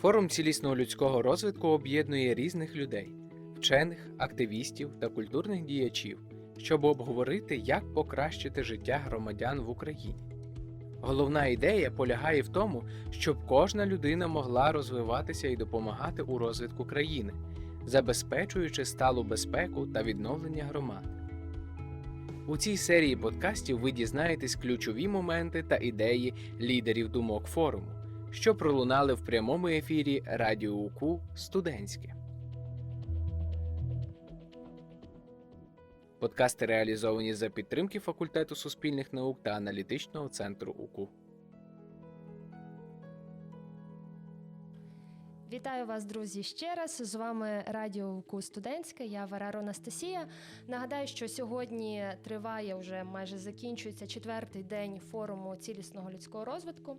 Форум цілісного людського розвитку об'єднує різних людей, вчених, активістів та культурних діячів, щоб обговорити, як покращити життя громадян в Україні. Головна ідея полягає в тому, щоб кожна людина могла розвиватися і допомагати у розвитку країни, забезпечуючи сталу безпеку та відновлення громад. У цій серії подкастів ви дізнаєтесь ключові моменти та ідеї лідерів думок форуму, що пролунали в прямому ефірі Радіо УКУ Студентське. Подкасти реалізовані за підтримки факультету суспільних наук та аналітичного центру УКУ. Вітаю вас, друзі, ще раз. З вами Радіо УКУ Студентське. Я Варара Анастасія. Нагадаю, що сьогодні триває вже майже закінчується четвертий день форуму цілісного людського розвитку.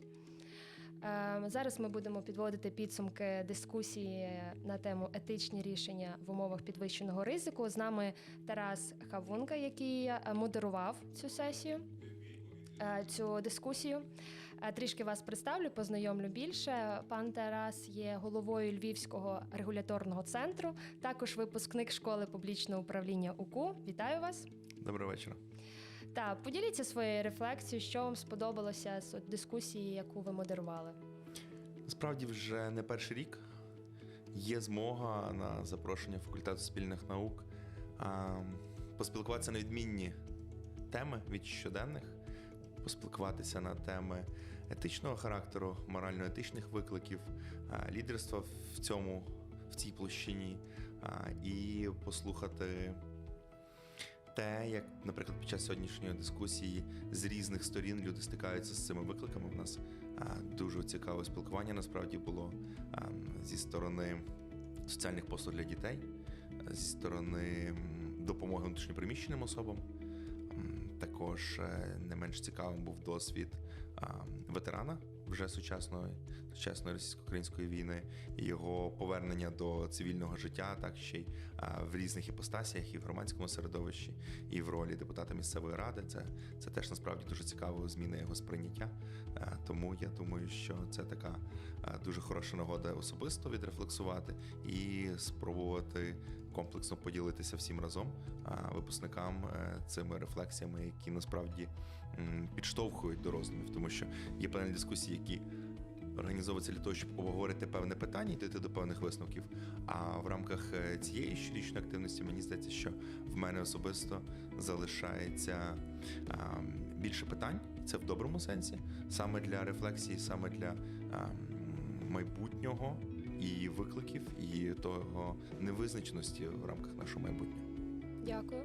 Е, Зараз ми будемо підводити підсумки дискусії на тему етичні рішення в умовах підвищеного ризику. З нами Тарас Хавунка, який е, модерував цю сесію, е, цю дискусію. Е, Трішки вас представлю, познайомлю більше. Пан Тарас є головою Львівського регуляторного центру, також випускник школи публічного управління УКУ. Вітаю вас. Доброго вечора. Та поділіться своєю рефлексією, що вам сподобалося з дискусії, яку ви модерували. Насправді вже не перший рік є змога на запрошення факультету спільних наук а, поспілкуватися на відмінні теми від щоденних, поспілкуватися на теми етичного характеру, морально-етичних викликів, а, лідерства в цьому в цій площині а, і послухати. Те, як, наприклад, під час сьогоднішньої дискусії з різних сторін люди стикаються з цими викликами. У нас дуже цікаве спілкування насправді було зі сторони соціальних послуг для дітей, зі сторони допомоги внутрішньопереміщеним особам. Також е, не менш цікавим був досвід ветерана вже сучасної сучасної російсько-української війни, і його повернення до цивільного життя, так ще й в різних іпостасіях, і в громадському середовищі, і в ролі депутата місцевої ради. Це, це теж насправді дуже цікаво зміна його сприйняття. Е, Тому я думаю, що це така е, дуже хороша нагода особисто відрефлексувати і спробувати комплексно поділитися всім разом випускникам е, цими рефлексіями, які насправді підштовхують до роздумів, тому що є певні дискусії, які організовуються для того, щоб обговорити певне питання і дійти до певних висновків. А в рамках е, цієї щорічної активності мені здається, що в мене особисто залишається більше питань. Це в доброму сенсі, саме для рефлексії, саме для майбутнього і викликів, і того невизначеності в рамках нашого майбутнього. Дякую.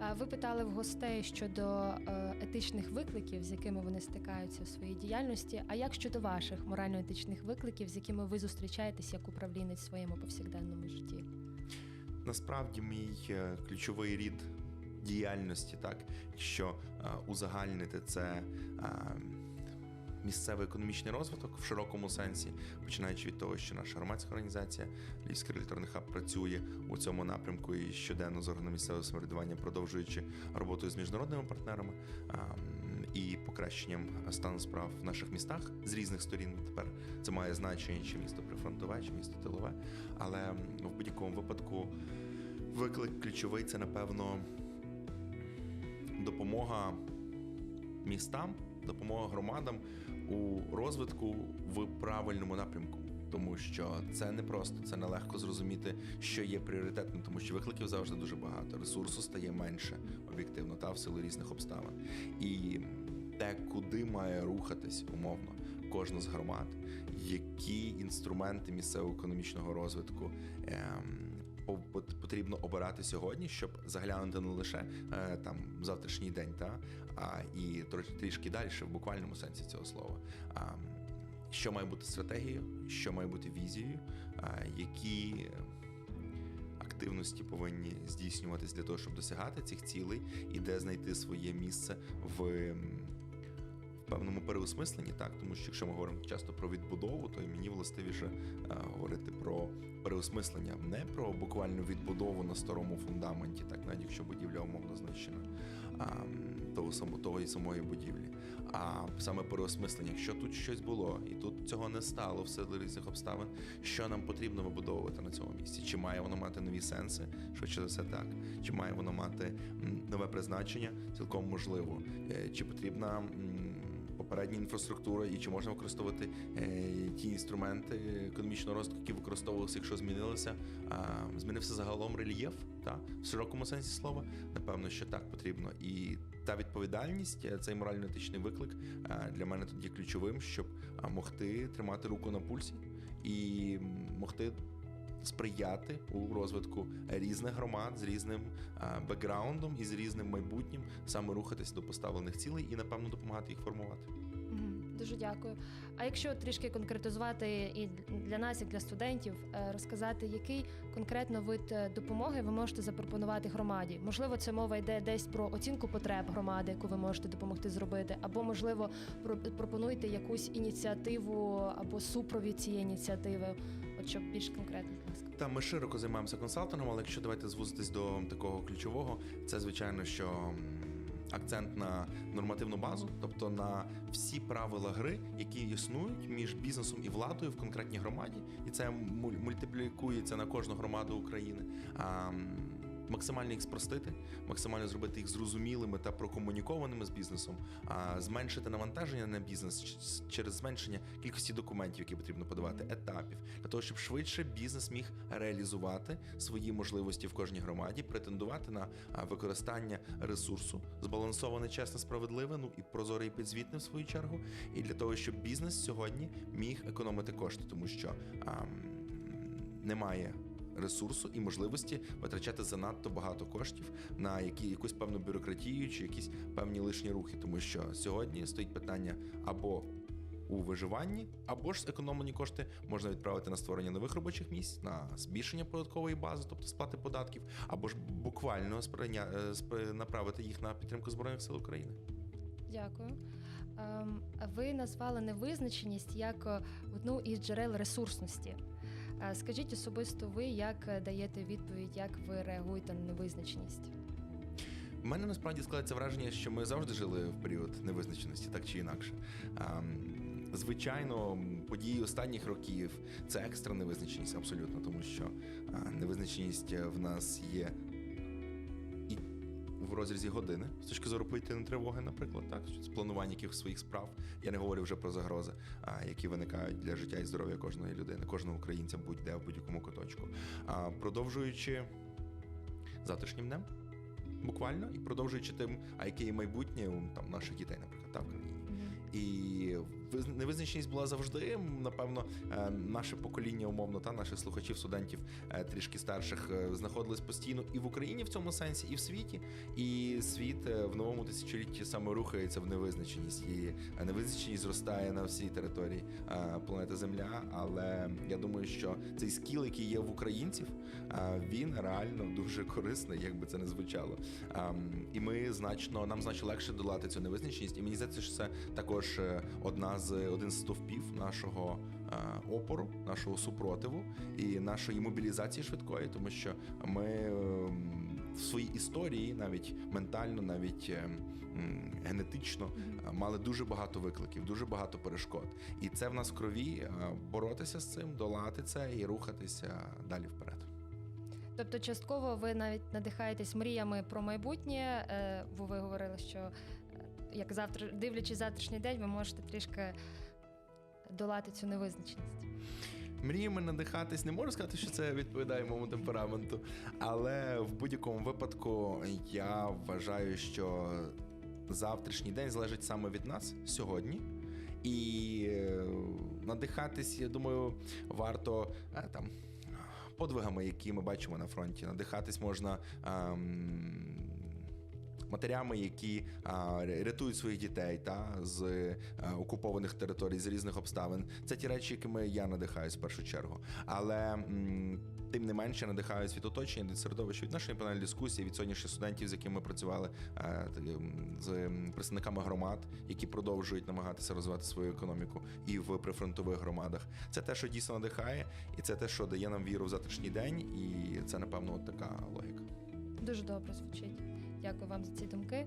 Е, Ви питали в гостей щодо е, етичних викликів, з якими вони стикаються у своїй діяльності. А як щодо ваших морально-етичних викликів, з якими ви зустрічаєтесь як управлінець в своєму повсякденному житті? Насправді, мій е, ключовий рід діяльності, так е, узагальнити це. Місцевий економічний розвиток в широкому сенсі, починаючи від того, що наша громадська організація Львівський регуляторний хаб працює у цьому напрямку і щоденно з органами місцевого самоврядування, продовжуючи роботу з міжнародними партнерами і покращенням стану справ в наших містах з різних сторін. Тепер це має значення чи місто прифронтове, чи місто тилове. Але в будь-якому випадку виклик ключовий це напевно допомога містам, допомога громадам у розвитку в правильному напрямку. Тому що це не просто, це нелегко зрозуміти, що є пріоритетним, тому що викликів завжди дуже багато. Ресурсу стає менше об'єктивно та в силу різних обставин. І те, куди має рухатись умовно кожна з громад, які інструменти місцевого економічного розвитку ем, потрібно обирати сьогодні, щоб заглянути не лише е, там завтрашній день, та а і трішки далі, в буквальному сенсі цього слова. Що має бути стратегією, що має бути візією, а, які активності повинні здійснюватись для того, щоб досягати цих цілей, і де знайти своє місце в. Переосмисленні, так тому що якщо ми говоримо часто про відбудову, то і мені властивіше е, говорити про переосмислення, не про буквальну відбудову на старому фундаменті, так навіть якщо будівля умовно знищена, того само того і самої будівлі, а саме переосмислення, що тут щось було, і тут цього не стало в силу різних обставин. Що нам потрібно вибудовувати на цьому місці? Чи має воно мати нові сенси? Швидше за все, так. Чи має воно мати нове призначення? Цілком можливо. Е, Чи потрібна попередня інфраструктура, і чи можна використовувати е, ті інструменти економічного розвитку, які використовувалися, якщо змінилося? Змінився загалом рельєф, та в широкому сенсі слова. Напевно, що так потрібно. І та відповідальність, е, цей морально-етичний виклик е, для мене тут є ключовим, щоб могти тримати руку на пульсі і могти сприяти у розвитку різних громад з різним бекграундом і з різним майбутнім, саме рухатись до поставлених цілей і напевно допомагати їх формувати. Дуже дякую. А якщо трішки конкретизувати і для нас, як для студентів, е, розказати, який конкретно вид е, допомоги ви можете запропонувати громаді? Можливо, це мова йде десь про оцінку потреб громади, яку ви можете допомогти зробити, або можливо про- пропонуєте якусь ініціативу або супровід цієї ініціативи. Щоб більш конкретно, будь ласка. Та ми широко займаємося консалтингом, але якщо давайте звузитись до такого ключового, це звичайно, що акцент на нормативну базу, тобто на всі правила гри, які існують між бізнесом і владою в конкретній громаді, і це муль- мультиплікується на кожну громаду України. А, Максимально їх спростити, максимально зробити їх зрозумілими та прокомунікованими з бізнесом, а зменшити навантаження на бізнес через зменшення кількості документів, які потрібно подавати, етапів, для того, щоб швидше бізнес міг реалізувати свої можливості в кожній громаді, претендувати на використання ресурсу, збалансоване, чесне, справедливе, ну і прозоре і підзвітне в свою чергу. І для того, щоб бізнес сьогодні міг економити кошти, тому що а, немає. Ресурсу і можливості витрачати занадто багато коштів на які якусь певну бюрократію чи якісь певні лишні рухи, тому що сьогодні стоїть питання або у виживанні, або ж зекономлені кошти можна відправити на створення нових робочих місць, на збільшення податкової бази, тобто сплати податків, або ж буквально сприйня... е, направити їх на підтримку збройних сил України. Дякую. Ем, Ви назвали невизначеність як е, одну із джерел ресурсності. Е, Скажіть особисто ви, як е, даєте відповідь, як ви реагуєте на невизначеність? У мене насправді складається враження, що ми завжди жили в період невизначеності, так чи інакше. Звичайно, події останніх років це екстра невизначеність, абсолютно, тому що невизначеність е, в нас є в розрізі години з точки зору повітряної тривоги, наприклад, так з планування якихось своїх справ. Я не говорю вже про загрози, а, які виникають для життя і здоров'я кожної людини, кожного українця, будь-де в будь-якому куточку. А продовжуючи завтрашнім днем буквально і продовжуючи тим, а яке є майбутнє там наших дітей, наприклад, та в країні. І невизначеність була завжди. Напевно, е, наше покоління, умовно, та наших слухачів, студентів е, трішки старших е, знаходились постійно і в Україні в цьому сенсі, і в світі. І світ в новому тисячолітті саме рухається в невизначеність. І невизначеність зростає на всій території планети Земля. Але я думаю, що цей скіл, який є в українців, він реально дуже корисний, як би це не звучало. Ем, І ми значно нам значно легше долати цю невизначеність. І мені здається, що це також е, одна з один з стовпів нашого е, опору, нашого супротиву і нашої мобілізації швидкої, тому що ми ем, в своїй історії, навіть ментально, навіть ем, генетично, е, мали дуже багато викликів, дуже багато перешкод. І це в нас в крові е, боротися з цим, долати це і рухатися далі вперед. Тобто, частково ви навіть надихаєтесь мріями про майбутнє, е, бо ви говорили, що е, як завтра, дивлячись завтрашній день, ви можете трішки долати цю невизначеність. Мріями надихатись не можу сказати, що це відповідає моєму темпераменту, але в будь-якому випадку я вважаю, що завтрашній день залежить саме від нас сьогодні. І е, надихатись, я думаю, варто е, там подвигами, які ми бачимо на фронті. Надихатись можна. ем, Матерями, які рятують своїх дітей та з а, окупованих територій з різних обставин, це ті речі, якими я надихаюсь в першу чергу. Але тим не менше надихаюсь від оточення, від середовища, від нашої панелі дискусії, від сьогоднішніх студентів, з якими ми працювали т- з представниками громад, які продовжують намагатися розвивати свою економіку і в прифронтових громадах. Це те, що дійсно надихає, і це те, що дає нам віру в завтрашній день, і це напевно от така логіка. Дуже добре звучить. Дякую вам за ці думки.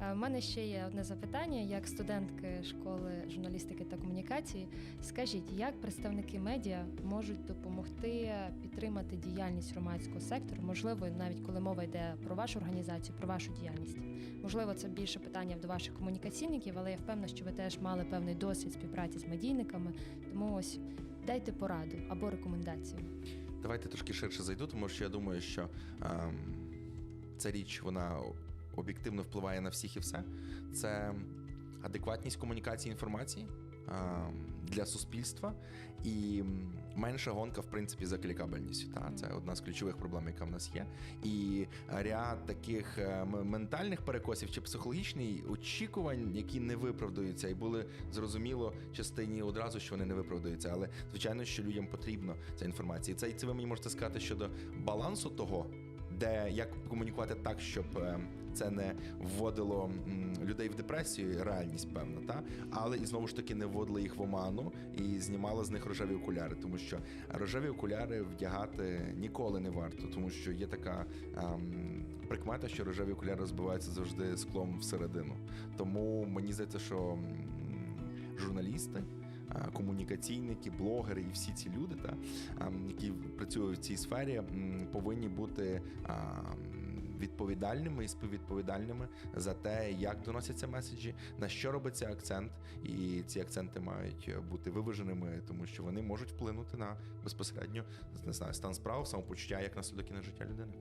Е, У мене ще є одне запитання, як студентки школи журналістики та комунікації. Скажіть, як представники медіа можуть допомогти підтримати діяльність громадського сектору? Можливо, навіть коли мова йде про вашу організацію, про вашу діяльність. Можливо, це більше питання до ваших комунікаційників, але я впевнена, що ви теж мали певний досвід співпраці з медійниками. Тому ось дайте пораду або рекомендацію. Давайте трошки ширше зайду, тому що я думаю, що ем, ця річ вона об'єктивно впливає на всіх і все. Це адекватність комунікації інформації для суспільства і менша гонка, в принципі, за клікабельністю. Та? Це одна з ключових проблем, яка в нас є. І ряд таких е, ментальних перекосів чи психологічних очікувань, які не виправдаються, і були зрозуміло частині одразу, що вони не виправдаються. Але звичайно, що людям потрібно ця інформація. І Це, це ви мені можете сказати щодо балансу того, де як комунікувати так, щоб е, це не вводило людей в депресію, реальність певна, та але і знову ж таки не вводило їх в оману і знімало з них рожеві окуляри, тому що рожеві окуляри вдягати ніколи не варто, тому що є така ем, прикмета, що рожеві окуляри розбиваються завжди склом всередину. Тому мені здається, що журналісти. А, Комунікаційники, блогери і всі ці люди, та, які працюють в цій сфері, повинні бути відповідальними і співвідповідальними за те, як доносяться меседжі, на що робиться акцент, і ці акценти мають бути виваженими, тому що вони можуть вплинути на безпосередньо не знаю, стан справ, самопочуття, як наслідок і на життя людини.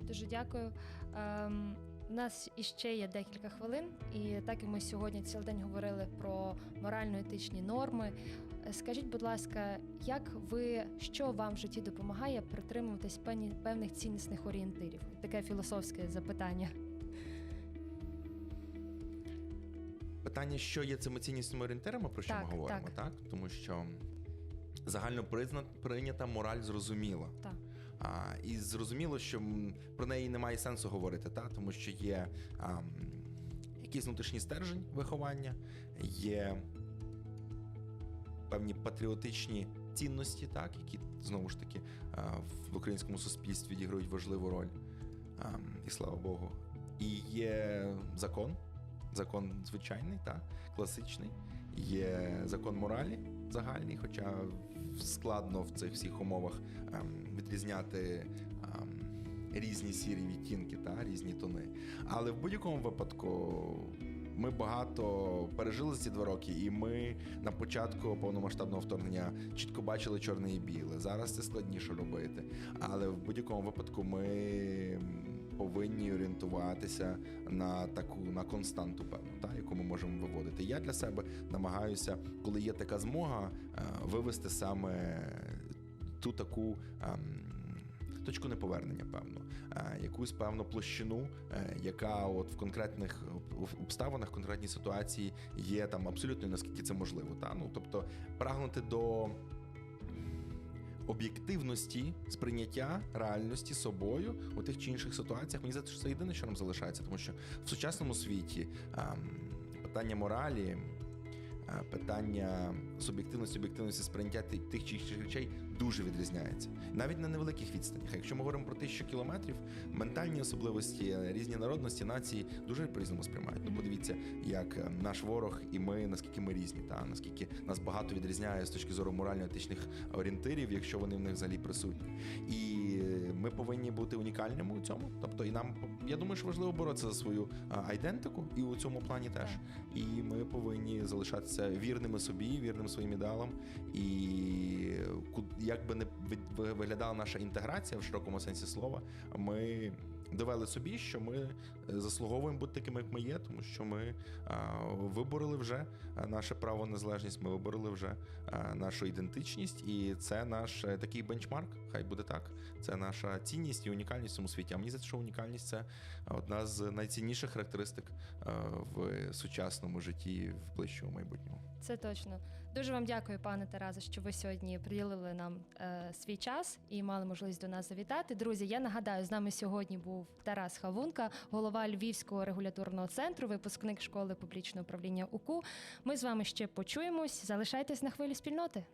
Дуже дякую. Ем, у нас іще є декілька хвилин, і так як ми сьогодні цілий день говорили про морально-етичні норми. е, Скажіть, будь ласка, як ви що вам в житті допомагає притримуватись певних ціннісних орієнтирів? Таке філософське запитання. Питання, що є цими ціннісними орієнтирами, про що Так, ми говоримо, так. так? Тому що загально прийнята мораль зрозуміла. Так. А, і зрозуміло, що про неї немає сенсу говорити, та? тому що є а, якийсь внутрішній стержень виховання, є певні патріотичні цінності, так, які знову ж таки в українському суспільстві відіграють важливу роль. А, і слава Богу. І є закон, закон звичайний, так, класичний, є закон моралі загальний, хоча складно в цих всіх умовах ем, відрізняти ем, різні сірі відтінки та різні тони. Але в будь-якому випадку ми багато пережили ці два роки, і ми на початку повномасштабного вторгнення чітко бачили чорне і біле. Зараз це складніше робити. Але в будь-якому випадку ми повинні орієнтуватися на таку на константу, певну, та, яку ми можемо виводити. Я для себе намагаюся, коли є така змога, е, вивести саме ту таку. ем, Точку неповернення, певно, е, якусь певну площину, е, яка от в конкретних обставинах, в конкретній ситуації є там абсолютно наскільки це можливо. Та? Ну, тобто прагнути до об'єктивності сприйняття реальності собою у тих чи інших ситуаціях. Мені здається, що це єдине, що нам залишається, тому що в сучасному світі ем, питання моралі. е, Питання суб'єктивності, об'єктивності сприйняття ти- тих чи інших речей дуже відрізняється. Навіть на невеликих відстанях. Якщо ми говоримо про тисячу кілометрів, ментальні особливості, різні народності, нації дуже по-різному сприймають. Ну, подивіться, як е, наш ворог і ми, наскільки ми різні, та наскільки нас багато відрізняє з точки зору морально-етичних орієнтирів, якщо вони в них взагалі присутні. І е, ми повинні бути унікальними у цьому. Тобто, і нам я думаю, що важливо боротися за свою айдентику, і у цьому плані теж. І ми повинні залишатися вірними собі, вірним своїм ідеалам. І ку- як би не виглядала наша інтеграція в широкому сенсі слова, ми довели собі, що ми е, заслуговуємо бути такими, як ми є, тому що ми а, вибороли вже наше право незалежність, ми вибороли вже нашу ідентичність, і це наш е, такий бенчмарк. Хай буде так. Це наша цінність і унікальність в цьому світі. А мені здається, що унікальність це одна з найцінніших характеристик е, в сучасному житті в ближчому майбутньому. Це точно. Дуже вам дякую, пане Тарасе, що ви сьогодні приділили нам е, свій час і мали можливість до нас завітати. Друзі, я нагадаю, з нами сьогодні був Тарас Хавунка, голова Львівського регуляторного центру, випускник школи публічного управління УКУ. Ми з вами ще почуємось. Залишайтесь на хвилі спільноти.